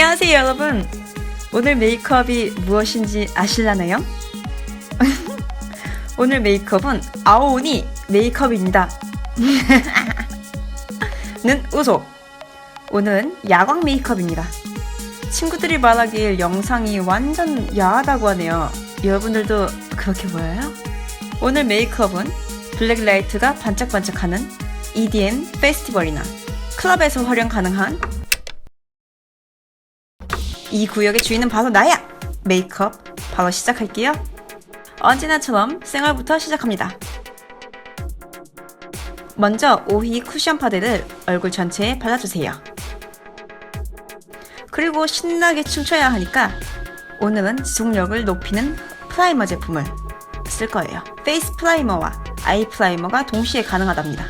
안녕하세요 여러분. 오늘 메이크업이 무엇인지 아실라나요? 오늘 메이크업은 아오니 메이크업입니다. 는 우소. 오늘은 야광 메이크업입니다. 친구들이 말하길 영상이 완전 야하다고 하네요. 여러분들도 그렇게 보여요? 오늘 메이크업은 블랙라이트가 반짝반짝하는 EDM 페스티벌이나 클럽에서 활용 가능한 이 구역의 주인은 바로 나야! 메이크업 바로 시작할게요. 언제나처럼 생얼부터 시작합니다. 먼저 오히 쿠션 파데를 얼굴 전체에 발라주세요. 그리고 신나게 춤춰야 하니까 오늘은 지속력을 높이는 프라이머 제품을 쓸 거예요. 페이스 프라이머와 아이 프라이머가 동시에 가능하답니다.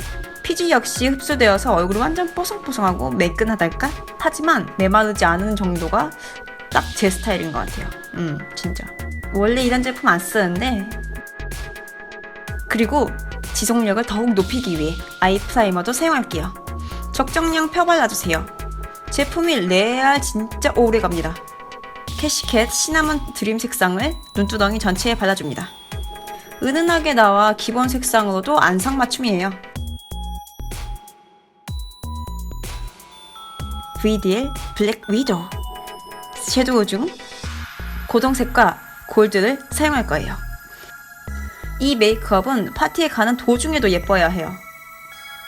피지 역시 흡수되어서 얼굴이 완전 뽀송뽀송하고 매끈하달까? 하지만 메마르지 않은 정도가 딱 제 스타일인 것 같아요. 음, 진짜. 원래 이런 제품 안 쓰는데. 그리고 지속력을 더욱 높이기 위해 아이 프라이머도 사용할게요. 적정량 펴 발라주세요. 제품이 레알 진짜 오래 갑니다. 캐시캣 시나몬 드림 색상을 눈두덩이 전체에 발라줍니다. 은은하게 나와 기본 색상으로도 안성맞춤이에요. VDL 블랙 위도우 섀도우 중 고동색과 골드를 사용할 거예요. 이 메이크업은 파티에 가는 도중에도 예뻐야 해요.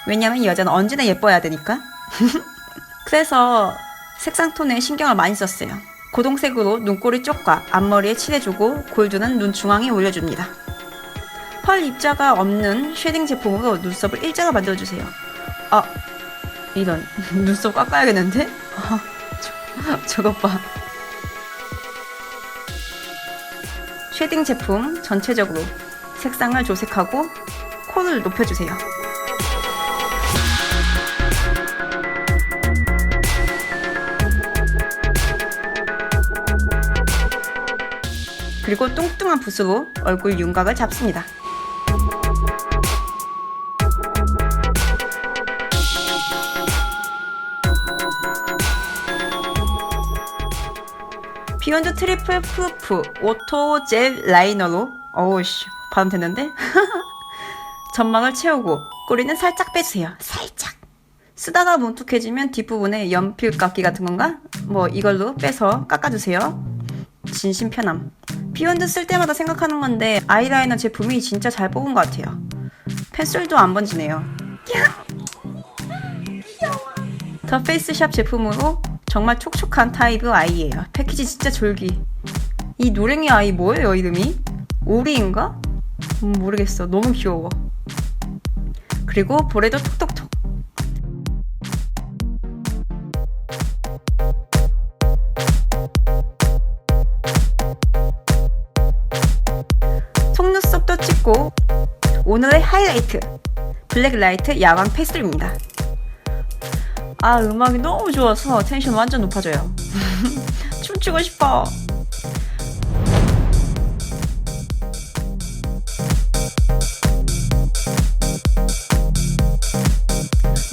왜냐면 여자는 언제나 예뻐야 되니까. 그래서 색상 톤에 신경을 많이 썼어요. 고동색으로 눈꼬리 쪽과 앞머리에 칠해주고 골드는 눈 중앙에 올려줍니다. 펄 입자가 없는 쉐딩 제품으로 눈썹을 일자로 만들어주세요. 아, 이런 눈썹 깎아야겠는데? 아, 저, 저것 봐. 쉐딩 제품 전체적으로 색상을 조색하고 콘을 높여주세요. 그리고 뚱뚱한 붓으로 얼굴 윤곽을 잡습니다. 비욘드 트리플 푸프 오토 젤 라이너로 어우씨 발음 됐는데? 점막을 채우고 꼬리는 살짝 빼주세요. 살짝. 쓰다가 뭉툭해지면 뒷부분에 연필 깎기 같은 건가? 뭐 이걸로 빼서 깎아주세요. 진심 편함. 비욘드 쓸 때마다 생각하는 건데 아이라이너 제품이 진짜 잘 뽑은 것 같아요. 펜슬도 안 번지네요. 더 페이스샵 제품으로 정말 촉촉한 타입의 아이예요. 패키지 진짜 졸기. 이 노랭이 아이 뭐예요 이름이? 오리인가? 음, 모르겠어. 너무 귀여워. 그리고 볼에도 톡톡톡. 속눈썹도 찍고 오늘의 하이라이트 블랙라이트 야광 패슬입니다. 아 음악이 너무 좋아서 텐션 완전 높아져요. 춤추고 싶어.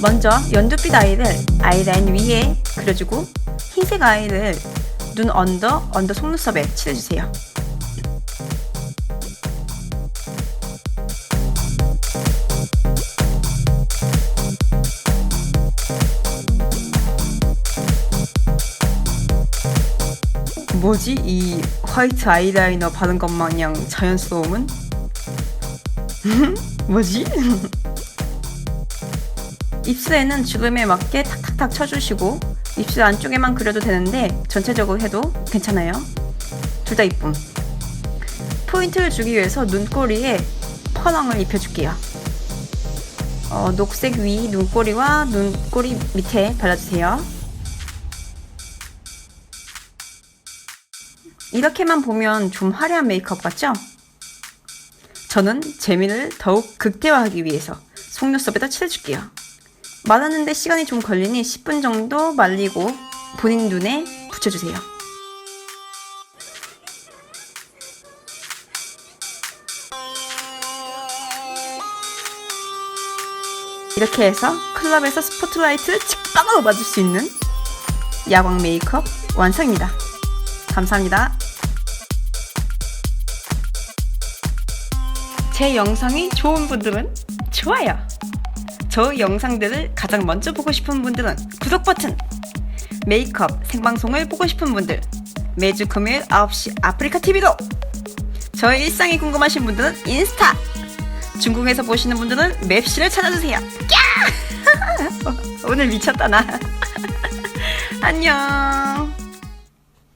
먼저 연두빛 아이를 아이라인 위에 그려주고 흰색 아이를 눈 언더 언더 속눈썹에 칠해주세요 뭐지 이 화이트 아이라이너 바른 것 마냥 자연스러움은? 뭐지? 입술에는 주름에 맞게 탁탁탁 쳐주시고 입술 안쪽에만 그려도 되는데 전체적으로 해도 괜찮아요. 둘 다 이쁨. 포인트를 주기 위해서 눈꼬리에 펄왕을 입혀줄게요. 어, 녹색 위 눈꼬리와 눈꼬리 밑에 발라주세요. 이렇게만 보면 좀 화려한 메이크업 같죠? 저는 재미를 더욱 극대화하기 위해서 속눈썹에다 칠해줄게요. 말하는데 시간이 좀 걸리니 10분 정도 말리고 본인 눈에 붙여주세요. 이렇게 해서 클럽에서 스포트라이트를 직방으로 맞을 수 있는 야광 메이크업 완성입니다. 감사합니다. 제 영상이 좋은 분들은 좋아요. 저 영상들을 가장 먼저 보고 싶은 분들은 구독 버튼. 메이크업 생방송을 보고 싶은 분들 매주 금요일 9시 아프리카 TV도 저의 일상이 궁금하신 분들은 인스타 중국에서 보시는 분들은 맵시를 찾아주세요. 야! 오늘 미쳤다 나. 안녕.